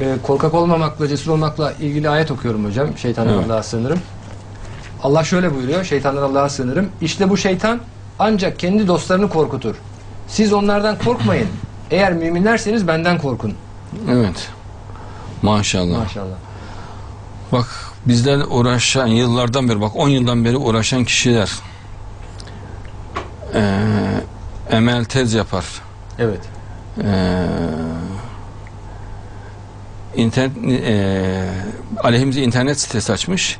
e, korkak olmamakla, cesur olmakla ilgili ayet okuyorum hocam. Şeytandan Evet. Allah'a sığınırım. Allah şöyle buyuruyor. Şeytandan Allah'a sığınırım. İşte bu şeytan ancak kendi dostlarını korkutur. Siz onlardan korkmayın. Eğer müminlerseniz benden korkun. Evet. Maşallah. Maşallah. Bak bizden uğraşan yıllardan beri bak 10 yıldan beri uğraşan kişiler eee, emel tez yapar. Evet. Eee internet eee aleyhimize internet sitesi açmış.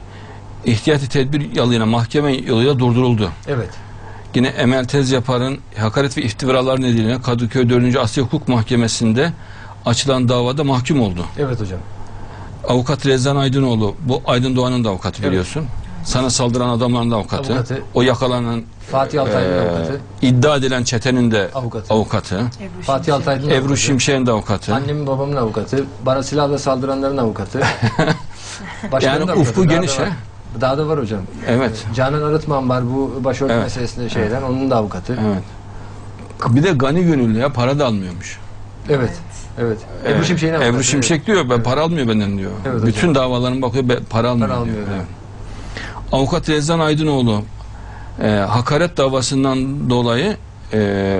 İhtiyati tedbir yoluyla mahkeme yoluyla durduruldu. Evet. Yine Emel Tez Yapar'ın hakaret ve iftiralar nedeniyle Kadıköy 4. Asya Hukuk Mahkemesi'nde açılan davada mahkum oldu. Evet hocam. Avukat Rezan Aydınoğlu, bu Aydın Doğan'ın da avukatı Evet. biliyorsun. Sana saldıran adamların da avukatı. Avukatı. O yakalanan Fatih Altaylı'nın eee, avukatı. iddia edilen çetenin de Avukatı. avukatı. Ebru Fatih. Altaylı'nın Ebru. Şimşek'in de avukatı. Annemin babamın avukatı. Bana silahla saldıranların avukatı. Başkanın Yani da avukatı. ufku Daha da geniş, he? Daha da var hocam. Evet. Canan Arıtman var bu başörtü Evet. meselesinde şeyden. Onun da avukatı. Evet. Bir de gani gönüllü ya para da almıyormuş. Evet. Evet. Ee, Ebru Şimşek'in avukatı. Ebru Şimşek diyor ben para almıyor benden diyor. Evet Bütün hocam. davalarına bakıyor para almıyor, Para diyor. almıyor, evet. Avukat Rezan Aydınoğlu e, hakaret davasından dolayı e,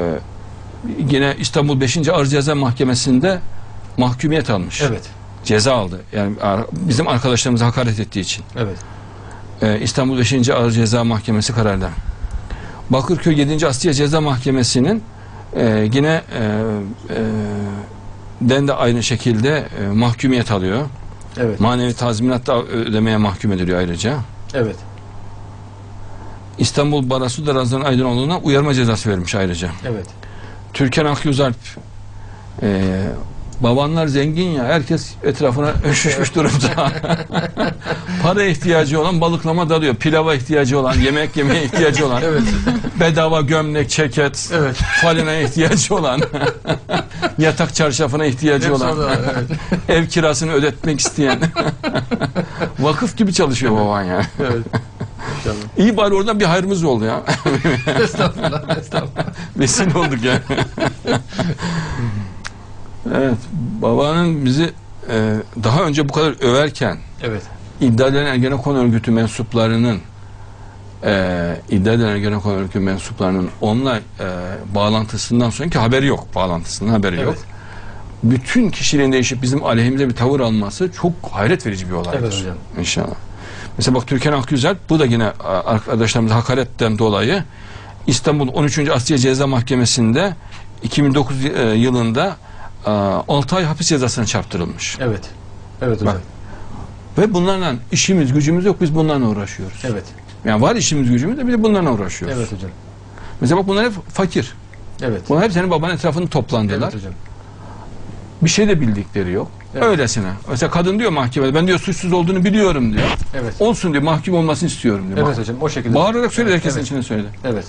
yine İstanbul 5. Ağır Ceza Mahkemesi'nde mahkumiyet almış. Evet. Ceza aldı. Yani bizim arkadaşlarımıza hakaret ettiği için. Evet. E, İstanbul 5. Ağır Ceza Mahkemesi kararda. Bakırköy 7. Asliye Ceza Mahkemesi'nin e, yine e, e, den de aynı şekilde e, mahkumiyet alıyor. Evet. Manevi tazminat da ödemeye mahkum ediliyor ayrıca. Evet. İstanbul Barosu da Razan Aydınoğlu'na uyarma cezası vermiş ayrıca. Evet. Türkan Akyüzalp e, babanlar zengin ya herkes etrafına üşüşmüş durumda. Para ihtiyacı olan balıklama dalıyor. Pilava ihtiyacı olan, yemek yemeye ihtiyacı olan, Evet. bedava gömlek, ceket, Evet. falina ihtiyacı olan, yatak çarşafına ihtiyacı Hepsi olan, evet. ev kirasını ödetmek isteyen. Vakıf gibi çalışıyor baban ya. Evet. İnşallah. İyi bari oradan bir hayrımız oldu ya. estağfurullah. Estağfurullah. Vesile olduk ya. Evet, babanın bizi e, daha önce bu kadar överken Evet. iddia edilen Ergenekon örgütü mensuplarının e, iddia edilen Ergenekon örgütü mensuplarının onunla e, bağlantısından sonraki haberi yok. Bağlantısının haberi yok. Evet. Bütün kişiliğin değişip bizim aleyhimize bir tavır alması çok hayret verici bir olaydır. Evet hocam. İnşallah. Mesela bak Türkan Akgüzel bu da yine arkadaşlarımız hakaretten dolayı İstanbul 13. Asya Ceza Mahkemesi'nde 2009 e, yılında 6 ay hapis cezasına çarptırılmış. Evet. Evet hocam. Bak. Ve bunlarla işimiz gücümüz yok biz bunlarla uğraşıyoruz. Evet. Yani var işimiz gücümüz de bir de bunlarla uğraşıyoruz. Evet hocam. Mesela bak bunlar hep fakir. Evet. Bunlar hep senin babanın etrafında toplandılar. Evet hocam. Bir şey de bildikleri yok. Evet. Öylesine. Mesela kadın diyor mahkemede ben diyor suçsuz olduğunu biliyorum diyor. Evet. Olsun diyor mahkum olmasını istiyorum diyor. Evet hocam. O şekilde. Bağırarak söyle Evet, herkesin evet. içine söyle. Evet.